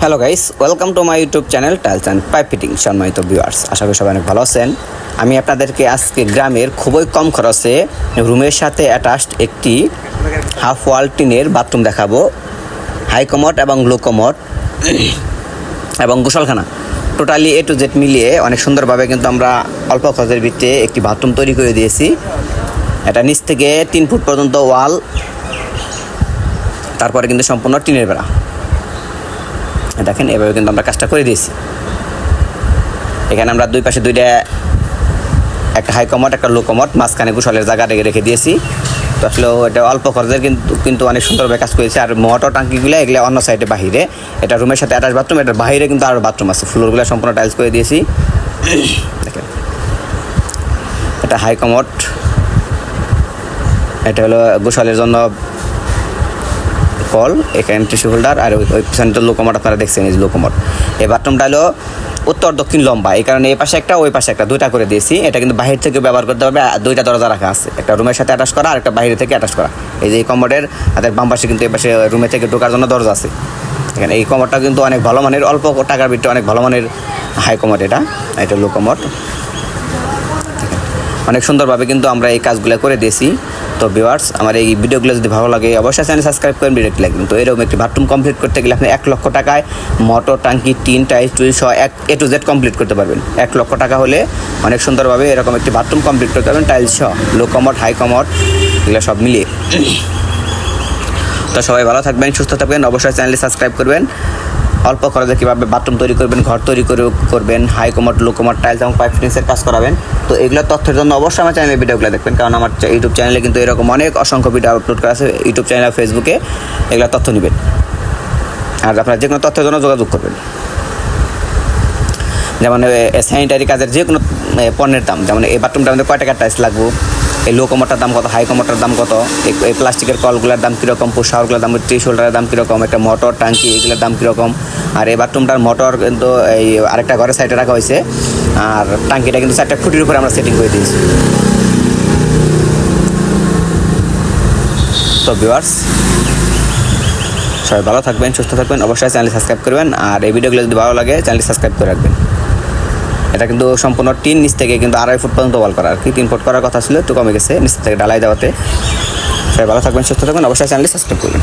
Hello guys welcome to my YouTube channel tiles and pipe fitting সম্মানিত viewers আশা করি সবাই অনেক ভালো আছেন। আমি আপনাদেরকে আজকে গ্রামের খুবই কম খরচে রুমের সাথে অ্যাটাচড একটি হাফ ওয়াল টিনের বাথরুম দেখাবো। হাই কমোড এবং লো কমোড এবং গোসলখানা। টোটালি এ টু জেড মিলিয়ে অনেক সুন্দরভাবে কিন্তু আমরা অল্প খরচের ভিত্তিতে একটি বাথরুম তৈরি করে দিয়েছি। এটা নিচ থেকে তিন ফুট পর্যন্ত ওয়াল তারপরে কিন্তু সম্পূর্ণ টিনের বেড়া। দেখেন, এভাবে কিন্তু আমরা কাজটা করে দিয়েছি। এখানে আমরা দুই পাশে দুইটা একটা হাই কমট একটা লো কমট মাঝখানে গোসলের জায়গা রেখে রেখে দিয়েছি। তো আসলে এটা অল্প খরচের কিন্তু কিন্তু অনেক সুন্দরভাবে কাজ করেছে। আর মোটর টাঙ্কিগুলো এগুলো অন্য সাইডে বাহিরে। এটা রুমের সাথে অ্যাটাচ বাথরুম এটার বাইরে কিন্তু আরও বাথরুম আছে। ফ্লোরগুলো সম্পূর্ণ টাইলস করে দিয়েছি। দেখেন। এটা হাই কমট এটা হলো গোসলের জন্য কল এখানে টিস্যু হোল্ডার আর ওই- পিছনে লোকমট আপনারা দেখছেন, এই লোকমট এই বাথরুমটা হলো উত্তর, দক্ষিণ লম্বা। এই কারণে এই পাশে একটা, ওই পাশে একটা, দুইটা করে দিয়েছি। এটা কিন্তু বাহির থেকে ব্যবহার করতে পারবে আর দুইটা দরজা রাখা আছে। একটা রুমের সাথে অ্যাটাচ করা, আর একটা বাইরে থেকে অ্যাটাচ করা। এই যে এই কমোডের হাতের বাম পাশে কিন্তু এই পাশে রুমে থেকে ঢোকার জন্য দরজা আছে। এখানে এই কমোডটা কিন্তু অনেক ভালো মানের, অল্প টাকার ভিতরে অনেক ভালো মানের হাই কমোড এটা এটা লো কমোড অনেক সুন্দরভাবে কিন্তু আমরা এই কাজগুলো করে দিয়েছি। তো ভিউয়ার্স আমার এই ভিডিওগুলো যদি ভালো লাগে, অবশ্যই চ্যানেল সাবস্ক্রাইব করেন ভিডিওটি লাগবেন তো এরকম একটি বাথরুম কমপ্লিট করতে গেলে আপনি এক লক্ষ টাকায় মোটর টাঙ্কি টিন টাইস টুইল সহ এক এ টু জেড কমপ্লিট করতে পারবেন। এক লক্ষ টাকা হলে অনেক সুন্দরভাবে এরকম একটি বাথরুম কমপ্লিট করতে পারবেন টাইলস সহ লো কমট হাই কমট এগুলো সব মিলিয়ে। তো সবাই ভালো থাকবেন, সুস্থ থাকবেন, অবশ্যই চ্যানেলটি সাবস্ক্রাইব করবেন। অল্প খরচে কীভাবে বাথরুম তৈরি করবেন, ঘর তৈরি করে করবেন high commode low commode tiles এবং পাইপ ফিটিংসের কাজ করাবেন। তো এগুলো তথ্যের জন্য অবশ্যই আমার চ্যানেলের ভিডিওগুলো দেখবেন, কারণ আমার ইউটিউব চ্যানেলে কিন্তু এরকম অনেক অসংখ্য ভিডিও আপলোড করা আছে ইউটিউব চ্যানেল ফেসবুকে এগুলো তথ্য নেবেন। আর আপনারা যে কোনো তথ্যের জন্য যোগাযোগ করবেন। যেমন স্যানিটারি কাজের যে কোনো পণ্যের দাম, যেমন এই বাথরুমটার মধ্যে কয় টাকার টাইলস লাগবো? এই লো কমোটার দাম কত হাই কমোটার দাম কত? এই- প্লাস্টিকের কলগুলোর দাম কীরকম? শাওয়ারগুলোর দাম ট্রি শোল্ডারের দাম কীরকম? একটা মোটর টাঙ্কি এগুলোর দাম কীরকম? আর এই বাথরুমটার মোটর কিন্তু এই আরেকটা ঘরের সাইডে রাখা হয়েছে। আর টাঙ্কিটা কিন্তু চারটা খুঁটির উপরে আমরা সেটিং করে দিয়েছি। তো ভিউয়ার্স সবাই ভালো থাকবেন, সুস্থ থাকবেন, অবশ্যই চ্যানেল সাবস্ক্রাইব করবেন। আর এই ভিডিওগুলো যদি ভালো লাগে চ্যানেলটি সাবস্ক্রাইব করে রাখবেন। এটা কিন্তু সম্পূর্ণ টিন নিচ থেকে কিন্তু আড়াই ফুট পর্যন্ত ওয়াল করা। আর কি তিন ফুট করার কথা ছিল, একটু কমে গেছে নিচ থেকে ডালাই দেওয়াতে। সবাই ভালো থাকবেন, সুস্থ থাকবেন, অবশ্যই চ্যানেলটি সাবস্ক্রাইব করবেন।